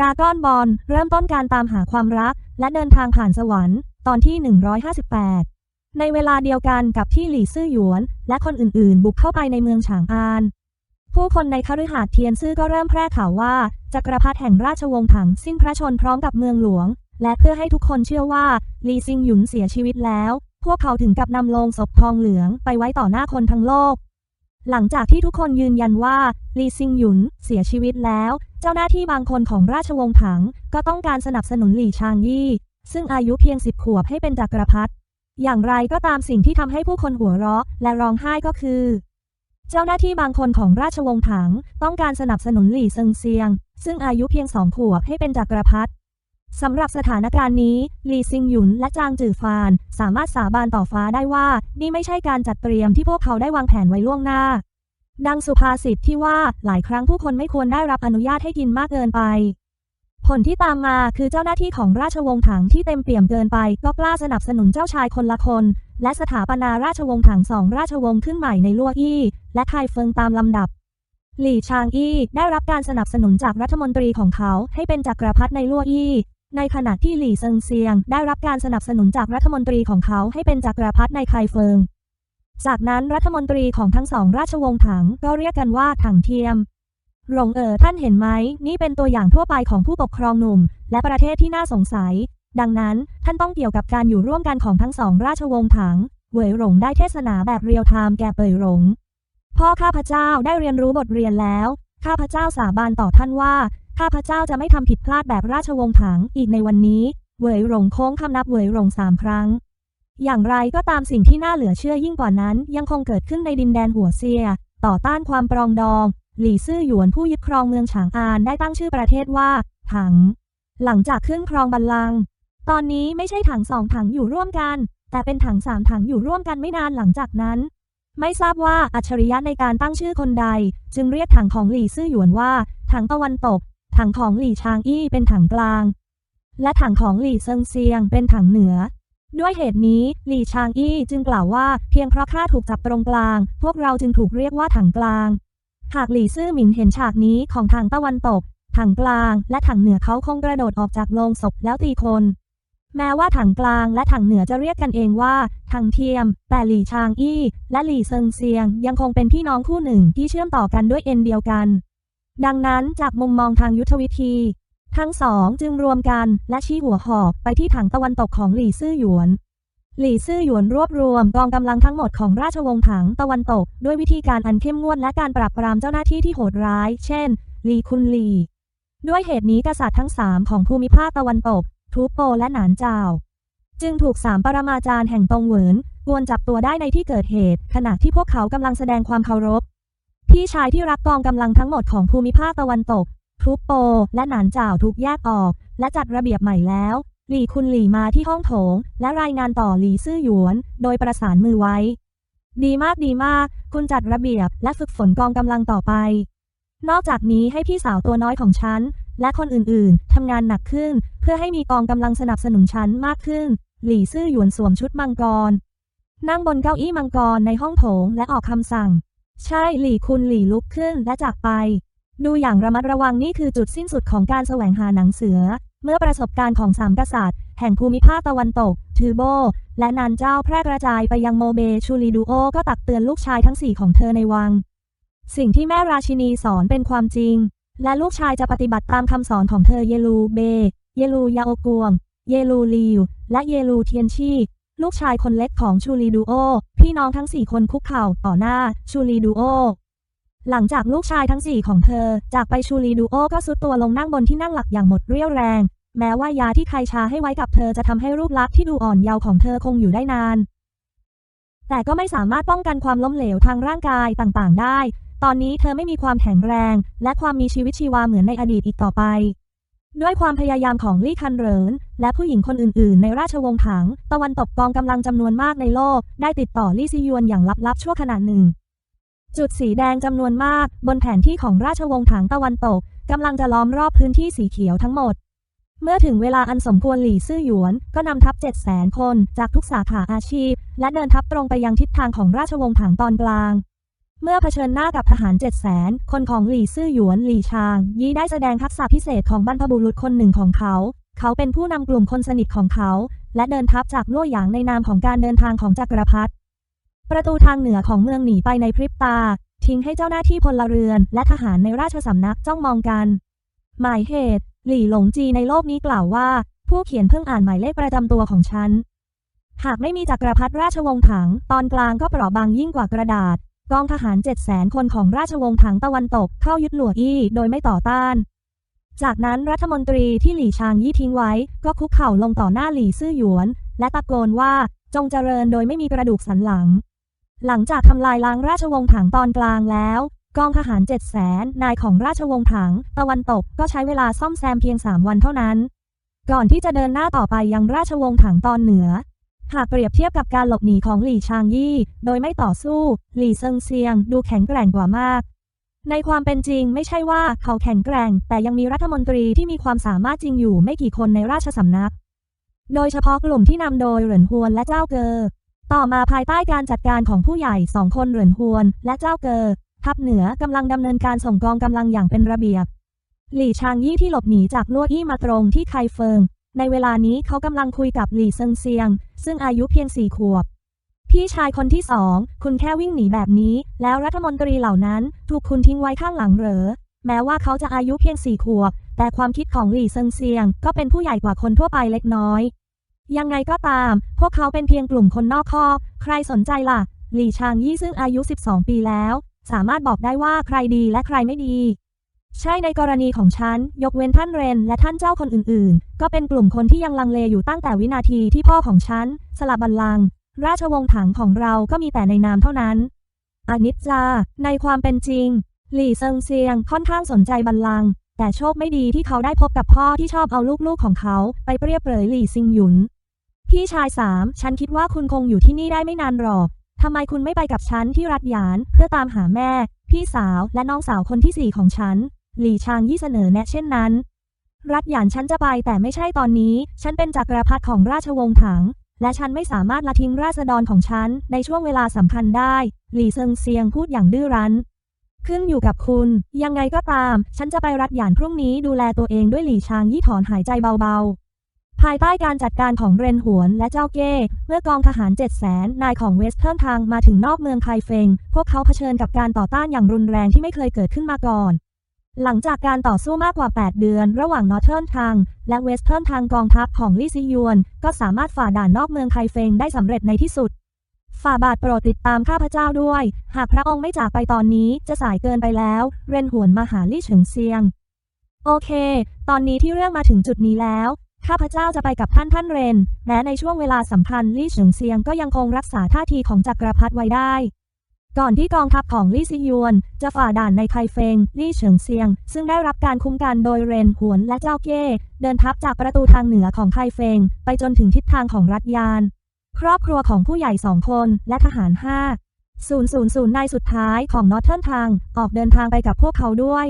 ดากอนบอลเริ่มต้นการตามหาความรัก และเดินทางผ่านสวรรค์ตอนที่ 158 ในเวลาเดียวกันกับที่หลี่ซื่อหยวน และคนอื่นๆ บุกเข้าไปในเมืองฉางอาน ผู้คนในคฤหาสน์เทียนซื่อก็เริ่มแพร่ข่าวว่าจักรพรรดิแห่งราชวงศ์ถังสิ้นพระชนม์พร้อมกับเมืองหลวง และเพื่อให้ทุกคนเชื่อว่าลีซิงหยุนเสียชีวิตแล้ว พวกเขาถึงกับนำโลงศพทองเหลืองไปไว้ต่อหน้าคนทั้งโลก หลังจากที่ทุกคนยืนยันว่าลีซิงหยุนเสียชีวิตแล้ว เจ้าหน้าที่บางคนของราชวงศ์ถัง ก็ต้องการสนับสนุนหลี่ชางยี่ ซึ่งอายุเพียงสิบขวบให้เป็นจักรพรรดิอย่างไรก็ตามสิ่งที่ทำให้ผู้คนหัวเราะและร้องไห้ก็คือ เจ้าหน้าที่บางคนของราชวงศ์ถัง ต้องการสนับสนุนหลี่เซิงเซียง ซึ่งอายุเพียงสองขวบให้เป็นจักรพรรดิสำหรับสถานการณ์นี้ หลี่ซิงหยุนและจางจือฟาน สามารถสาบานต่อฟ้าได้ว่า นี่ไม่ใช่การจัดเตรียมที่พวกเขาได้วางแผนไว้ล่วงหน้า ดังสุภาษิตที่ว่าหลายครั้งผู้คนไม่ควรได้รับอนุญาตให้กินมากเกินไป ผลที่ตามมาคือเจ้าหน้าที่ของราชวงศ์ถังที่เต็มเปี่ยมเกินไป ก็กล้าสนับสนุนเจ้าชายคนละคน และสถาปนาราชวงศ์ถังสองราชวงศ์ขึ้นใหม่ในลั่วอี้และไคเฟิงตามลำดับ หลี่ชางอี้ได้รับการสนับสนุนจากรัฐมนตรีของเขาให้เป็นจักรพรรดิในลั่วอี้ในขณะที่หลี่เซิงเซียง ได้รับการสนับสนุนจากรัฐมนตรีของเขาให้เป็นจักรพรรดิในไคเฟิง จากนั้นรัฐมนตรีของทั้งสองราชวงศ์ถังก็เรียกกันว่าถังเทียมหลงเอ๋อท่านเห็นไหม นี่เป็นตัวอย่างทั่วไปของผู้ปกครองหนุ่ม และประเทศที่น่าสงสัย ดังนั้นท่านต้องเกี่ยวกับการอยู่ร่วมกันของทั้งสองราชวงศ์ถังเวยหลงได้เทศนาแบบเรียลไทม์แก่เปยหลง พ่อข้าพเจ้าได้เรียนรู้บทเรียนแล้ว ข้าพเจ้าสาบานต่อท่านว่า ข้าพเจ้าจะไม่ทำผิดพลาดแบบราชวงศ์ถังอีกในวันนี้เวยหลงโค้งคำนับเวยหลงสามครั้ง อย่างไรก็ตามสิ่งที่น่าเหลือเชื่อยิ่งกว่านั้น ยังคงเกิดขึ้นในดินแดนหัวเซีย ต่อต้านความปรองดอง หลี่ซื่อหยวนผู้ยึดครองเมืองฉางอานได้ตั้งชื่อประเทศว่าถัง หลังจากขึ้นครองบัลลังก์ตอนนี้ไม่ใช่ถังสองถังอยู่ร่วมกัน แต่เป็นถังสามถังอยู่ร่วมกันไม่นานหลังจากนั้น ไม่ทราบว่าอัจฉริยะในการตั้งชื่อคนใด จึงเรียกถังของหลี่ซื่อหยวนว่า ถังตะวันตก ถังของหลี่ชางอี้เป็นถังกลาง และถังของหลี่เซิงเซียงเป็นถังเหนือ ด้วยเหตุนี้ หลี่ชางอี้จึงกล่าวว่าเพียงเพราะข้าถูกจับตรงกลาง พวกเราจึงถูกเรียกว่าถังกลาง หากหลี่ซื่อหมินเห็นฉากนี้ของทางตะวันตก ถังกลางและถังเหนือเขาคงกระโดดออกจากโลงศพแล้วตีคน แม้ว่าถังกลางและถังเหนือจะเรียกกันเองว่า ถังเทียม แต่หลี่ชางอี้ และหลี่เซิงเซียง ยังคงเป็นพี่น้องคู่หนึ่งที่เชื่อมต่อกันด้วยเอ็นเดียวกัน ดังนั้นจากมุมมองทางยุทธวิธี ทั้งสองจึงรวมกันและชี้หัวหอกไปที่ถังตะวันตกของหลี่ซื่อหยวน หลี่ซื่อหยวนรวบรวมกองกำลังทั้งหมดของราชวงศ์ถังตะวันตก ด้วยวิธีการอันเข้มงวดและการปราบปรามเจ้าหน้าที่ที่โหดร้าย เช่น หลี่คุนหลี่ ด้วยเหตุนี้กษัตริย์ทั้งสามของภูมิภาคตะวันตก ทูโปและหนานเจาจึงถูกสามปรมาจารย์แห่งตงเหวินกวนจับตัวได้ในที่เกิดเหตุ ขณะที่พวกเขากำลังแสดงความเคารพพี่ชายที่รักกองกำลังทั้งหมดของภูมิภาคตะวันตก ทูโป และหนานเจาวถูกแยกออก และจัดระเบียบใหม่แล้ว หลี่คุณหลี่มาที่ห้องโถง และรายงานต่อหลี่ซื่อหยวน โดยประสานมือไว้ ดีมากดีมาก คุณจัดระเบียบและฝึกฝนกองกำลังต่อไป นอกจากนี้ให้พี่สาวตัวน้อยของฉัน และคนอื่นๆทำงานหนักขึ้น เพื่อให้มีกองกำลังสนับสนุนฉันมากขึ้น หลี่ซื่อหยวนสวมชุดมังกร นั่งบนเก้าอี้มังกรในห้องโถงและออกคำสั่ง ใช่หลี่คุณหลี่ลุกขึ้นและจากไป ดูอย่างระมัดระวังนี่คือจุดสิ้นสุดของการแสวงหาหนังเสือ เมื่อประสบการณ์ของสามกษัตริย์ แห่งภูมิภาคตะวันตก ทือโบ และนานเจ้าแพร่กระจายไปยังโมเบชูลีดูโอ ก็ตักเตือนลูกชายทั้งสี่ของเธอในวัง สิ่งที่แม่ราชินีสอนเป็นความจริง และลูกชายจะปฏิบัติตามคำสอนของเธอเยลูเบ เยลูยาโอกวง เยลูลิว และเยลูเทียนชีลูกชายคนเล็กของชูลีดูโอ พี่น้องทั้งสี่คนคุกเข่าต่อหน้าชูลีดูโอ หลังจากลูกชายทั้งสี่ของเธอ จากไปชูลีดูโอก็ซุดตัวลงนั่งบนที่นั่งหลักอย่างหมดเรี่ยวแรง แม้ว่ายาที่ใครชาให้ไว้กับเธอจะทำให้รูปลักษณ์ที่ดูอ่อนเยาว์ของเธอคงอยู่ได้นาน แต่ก็ไม่สามารถป้องกันความล้มเหลวทางร่างกายต่างๆ ได้ ตอนนี้เธอไม่มีความแข็งแรง และความมีชีวิตชีวาเหมือนในอดีตอีกต่อไป ด้วยความพยายามของลี่คันเหรินและผู้หญิงคนอื่น ๆ ในราชวงศ์ถัง ตะวันตกกองกำลังจำนวนมากในโลก ได้ติดต่อลี่ซิยวนอย่างลับๆชั่วขณะหนึ่ง จุดสีแดงจำนวนมาก บนแผนที่ของราชวงศ์ถังตะวันตกกำลังจะล้อมรอบพื้นที่สีเขียวทั้งหมด เมื่อถึงเวลาอันสมควรหลี่ซื่อหยวน ก็นำทัพ 7 0 0 0 0คน จากทุกสาขาอาชีพ และเดินทัพตรงไปยังทิศทางของราชวงศ์ถังตอนกลาง เมื่อเผชิญหน้ากับทหารเจ็ดแสนคนของหลี่ซื่อหยวนหลี่ชาง ยี่ได้แสดงทักษะพิเศษของบรรพบุรุษคนหนึ่งของเขา เขาเป็นผู้นำกลุ่มคนสนิทของเขา และเดินทัพจากล่วหยางในนามของการเดินทางของจักรพรรดิ ประตูทางเหนือของเมืองหนีไปในพริบตา ทิ้งให้เจ้าหน้าที่พลเรือน และทหารในราชสำนักจ้องมองกัน หมายเหตุ หลี่หลงจีในโลกนี้กล่าวว่า ผู้เขียนเพิ่งอ่านหมายเลขประจำตัวของฉัน หากไม่มีจักรพรรดิราชวงศ์ถัง ตอนกลางก็เปราะบางยิ่งกว่ากระดาษ กองทหารเจ็ดแสนคนของราชวงศ์ถังตะวันตกเข้ายึดหลวอี้โดยไม่ต่อต้าน จากนั้นรัฐมนตรีที่หลี่ชางยี่ทิ้งไว้ ก็คุกเข่าลงต่อหน้าหลี่ซื่อหยวน และตะโกนว่าจงเจริญโดยไม่มีกระดูกสันหลัง หลังจากทำลายล้างราชวงศ์ถังตอนกลางแล้ว กองทหารเจ็ดแสนนายของราชวงศ์ถัง ตะวันตกก็ใช้เวลาซ่อมแซมเพียงสามวันเท่านั้น ก่อนที่จะเดินหน้าต่อไปยังราชวงศ์ถังตอนเหนือ หากเปรียบเทียบกับการหลบหนีของหลี่ชางยี่ โดยไม่ต่อสู้ หลี่เซิงเซียง ดูแข็งแกร่งกว่ามาก ในความเป็นจริงไม่ใช่ว่าเขาแข็งแกร่ง แต่ยังมีรัฐมนตรีที่มีความสามารถจริงอยู่ไม่กี่คนในราชสำนัก โดยเฉพาะกลุ่มที่นำโดยเหรินฮวนและเจ้าเกอ ต่อมาภายใต้การจัดการของผู้ใหญ่สองคนเหรินฮวน และเจ้าเกอทัพเหนือกำลังดำเนินการส่งกองกำลังอย่างเป็นระเบียบ หลี่ชางยี่ที่หลบหนีจากลั่วอี้มาตรงที่ไคเฟิง ในเวลานี้เขากำลังคุยกับหลี่เซิงเซียง ซึ่งอายุเพียงสี่ขวบ พี่ชายคนที่สอง คุณแค่วิ่งหนีแบบนี้ แล้วรัฐมนตรีเหล่านั้นถูกคุณทิ้งไว้ข้างหลังเหรอ แม้ว่าเขาจะอายุเพียงสี่ขวบ แต่ความคิดของหลี่เซิงเซียง ก็เป็นผู้ใหญ่กว่าคนทั่วไปเล็กน้อย ยังไงก็ตาม พวกเขาเป็นเพียงกลุ่มคนนอกคอกใครสนใจล่ะ หลี่ชางยี่ซึ่งอายุ 12 ปีแล้ว สามารถบอกได้ว่าใครดีและใครไม่ดี ใช่ในกรณีของฉัน ยกเว้นท่านเรนและท่านเจ้าคนอื่นๆ ก็เป็นกลุ่มคนที่ยังลังเลอยู่ตั้งแต่วินาทีที่พ่อของฉัน สละบัลลังก์ราชวงศ์ถังของเราก็มีแต่ในนามเท่านั้นอนิจจา ในความเป็นจริง หลี่เซิงเซียงค่อนข้างสนใจบัลลังก์แต่โชคไม่ดีที่เขาได้พบกับพ่อที่ชอบเอาลูกๆของเขา ไปเปรียบเปรยหลี่ซิงหยุน พี่ชายสามฉันคิดว่าคุณคงอยู่ที่นี่ได้ไม่นานหรอก ทำไมคุณไม่ไปกับฉันที่รัฐหยานเพื่อตามหาแม่ พี่สาวและน้องสาวคนที่สี่ของฉัน หลี่ชางยี่เสนอแนะเช่นนั้น รัฐหยานฉันจะไปแต่ไม่ใช่ตอนนี้ ฉันเป็นจักรพรรดิของราชวงศ์ถัง และฉันไม่สามารถละทิ้งราษฎรของฉันในช่วงเวลาสำคัญได้ หลี่เซิงเซียงพูดอย่างดื้อรั้น ขึ้นอยู่กับคุณ ยังไงก็ตาม ฉันจะไปรัฐหยานพรุ่งนี้ดูแลตัวเองด้วยหลี่ชางยี่ถอนหายใจเบาๆ ภายใต้การจัดการของเรนหวนและเจ้าเก้ เมื่อกองทหารเจ็ดแสนนายของเวสเทิร์นทางมาถึงนอกเมืองไคเฟง พวกเขาเผชิญกับการต่อต้านอย่างรุนแรงที่ไม่เคยเกิดขึ้นมาก่อน หลังจากการต่อสู้มากกว่า 8 เดือน ระหว่างนอร์เทิร์นทางและเวสเทิร์นทางกองทัพของลี่ซิยวน ก็สามารถฝ่าด่านนอกเมืองไคเฟงได้สำเร็จในที่สุด ฝ่าบาทโปรดติดตามข้าพเจ้าด้วย หากพระองค์ไม่จากไปตอนนี้จะสายเกินไปแล้ว เรนหวนมาหาลี่เฉิงเซียง โอเค ตอนนี้ที่เรื่องมาถึงจุดนี้แล้ว ข้าพเจ้าจะไปกับท่านท่านเรน แม้ในช่วงเวลาสำคัญลี่เฉิงเซียงก็ยังคงรักษาท่าทีของจักรพรรดิไว้ได้ ก่อนที่กองทัพของลี่ซิยวน จะฝ่าด่านในไคเฟงลี่เฉิงเซียง ซึ่งได้รับการคุ้มกันโดยเรนหวนและเจ้าเก้เดินทัพจากประตูทางเหนือของไคเฟง ไปจนถึงทิศทางของรัฐยาน ครอบครัวของผู้ใหญ่สองคนและทหารห้า000นายสุดท้ายของนอร์เทิร์นทางออกเดินทางไปกับพวกเขาด้วย